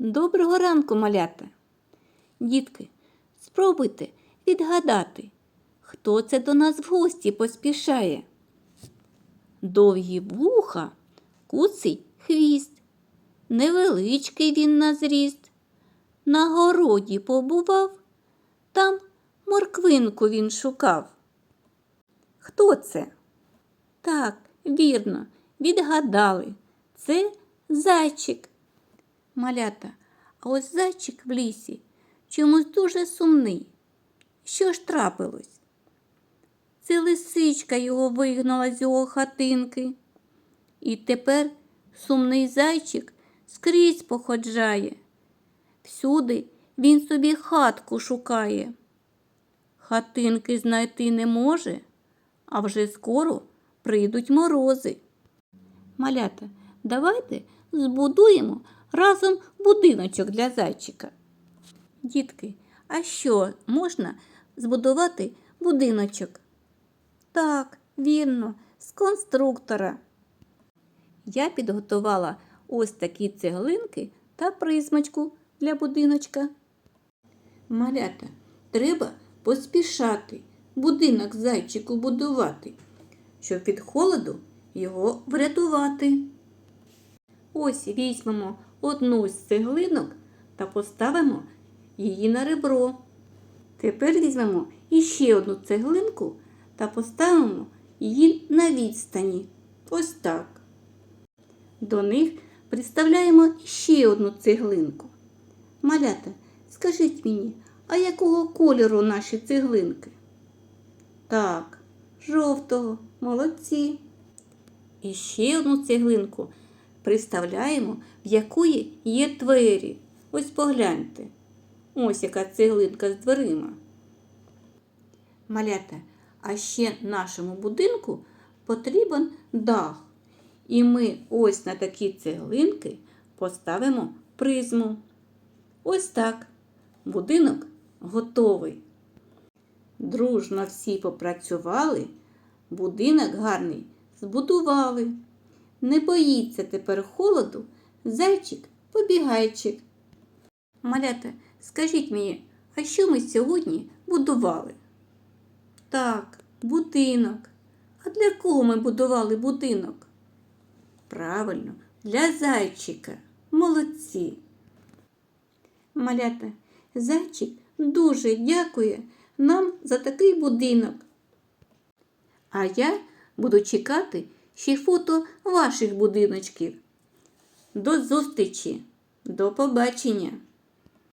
Доброго ранку, малята. Дітки, спробуйте відгадати, хто це до нас в гості поспішає. Довгі вуха, куций хвіст, невеличкий він на зріст. На городі побував, там морквинку він шукав. Хто це? Так, вірно, відгадали. Це зайчик. Малята, а ось зайчик в лісі чомусь дуже сумний. Що ж трапилось? Це лисичка його вигнала з його хатинки. І тепер сумний зайчик скрізь походжає. Всюди він собі хатку шукає. Хатинки знайти не може, а вже скоро прийдуть морози. Малята, давайте збудуємо разом будиночок для зайчика. Дітки, а що можна збудувати будиночок? Так, вірно, з конструктора. Я підготувала ось такі цеглинки та призмочку для будиночка. Малята, треба поспішати будинок зайчику будувати, щоб від холоду його врятувати. Ось візьмемо одну з цеглинок та поставимо її на ребро. Тепер візьмемо іще одну цеглинку та поставимо її на відстані. Ось так. До них приставляємо ще одну цеглинку. Малята, скажіть мені, а якого кольору наші цеглинки? Так, жовтого, молодці. І ще одну цеглинку приставляємо, в якої є двері. Ось погляньте. Ось яка цеглинка з дверима. Малята, а ще нашому будинку потрібен дах. І ми ось на такі цеглинки поставимо призму. Ось так. Будинок готовий. Дружно всі попрацювали, будинок гарний збудували. Не боїться тепер холоду зайчик-побігайчик. Малята, скажіть мені, а що ми сьогодні будували? Так, будинок. А для кого ми будували будинок? Правильно, для зайчика. Молодці. Малята, зайчик дуже дякує нам за такий будинок. А я буду чекати ще фото ваших будиночків. До зустрічі, до побачення!